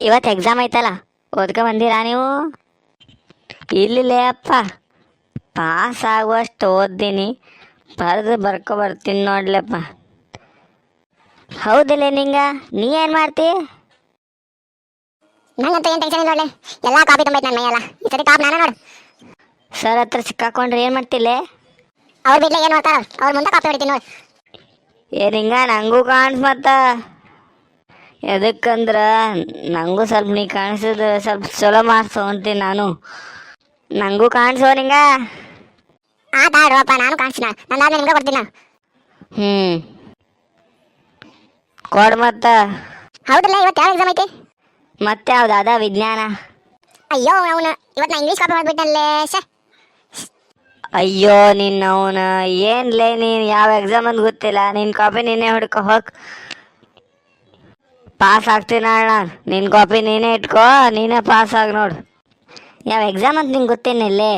ಇವತ್ತು ಎಕ್ಸಾಮ್ ಐತಲ್ಲ ಓದ್ಕೊ ಬಂದಿರಾ ನೀವು? ಇಲ್ಲಿಲ್ಲ ಅಪ್ಪ ಪಾಸ್ ಆಗುವಷ್ಟು ಓದ್ದೀನಿ ಬರೆದು ಬರ್ಕೊ ಬರ್ತೀನಿ ನೋಡ್ಲಪ್ಪ. ಹೌದಿಲ್ಲ ನಿಂಗ ನೀ ಏನು ಮಾಡ್ತಿ? ನಂಗಂತೂ ಏನು ಟೆನ್ಷನ್ ಇಲ್ಲ ಒಳ್ಳೆ ಎಲ್ಲ ಕಾಪಿ ತುಂಬೈತೆ ನನ್ನ ಮೈಯೆಲ್ಲ. ಈ ಸರಿ ಕಾಪ್ ನಾನೇ ನೋಡು. ಸರ್ ಹತ್ರ ಸಿಕ್ಕಾಕೊಂಡ್ರೆ ಏನು ಮಾಡ್ತಿಲ್ಲ? ಅವ್ರ ಬಿಡ್ಲೆ ಏನು ಮಾಡ್ತಾರ ಅವ್ರ ಮುಂದೆ ಕಾಪಿ ಹೊಡಿತೀನಿ ನೋಡಿ. ಏ ನಿಂಗ ನಂಗೂ ಕಾಣ್ಸ್ ಮತ್ತ ಎದಕ್ಕಂದ್ರ ನನಗೂ ಸ್ವಲ್ಪ ನೀ ಕಾಣಿಸೋದು ಸ್ವಲ್ಪ ಚಲೋ ಮಾರ್ಕ್ಸ್ ತೊಗೊಂತೀನಿ ನಾನು. ನನಗೂ ಕಾಣಿಸೋ ನಿಂಗ? ಆತ ಆಡ್ರಪ್ಪ ನಾನು ಕಾಣಿಸ್ತೀನಿ ನಾನು ನಿಮ್ಗೆ ಕೊಡ್ತೀನಿ? ಹ್ಞೂ ಕೊಡ್ ಮತ್ತ. ಹೌದಲ್ಲ ಇವತ್ತು ಯಾವ ಎಕ್ಸಾಮ್ ಐತಿ? ಮತ್ತೆ ಯಾವ್ದು? ಅದ ವಿಜ್ಞಾನ. ಅಯ್ಯೋ ಅವನು. ಇವತ್ತು ನಾ ಇಂಗ್ಲೀಷ್ ಕಾಪಿ ಮಾಡಿಬಿಟ್ಟಲ್ಲೇ ಶೇ. ಅಯ್ಯೋ ನಿನ್ನ ಅವನ ಏನ್ಲೇ ನೀನು? ಯಾವ ಎಕ್ಸಾಮ್ ಅಂತ ಗೊತ್ತಿಲ್ಲ. ನಿನ್ನ ಕಾಪಿ ನಿನ್ನೆ ಹುಡ್ಕೋ ಹೋಗ್. ಪಾಸ್ ಆಗ್ತೀನಿ ಅಣ್ಣ? ನಿನ್ನ ಕಾಪಿ ನೀನೇ ಇಟ್ಕೋ, ನೀನೇ ಪಾಸ್ ಆಗಿ ನೋಡು. ಯಾವ ಎಕ್ಸಾಮ್ ಅಂತ ನಿಂಗೆ ಗೊತ್ತೇನಿಲ್ಲೇ?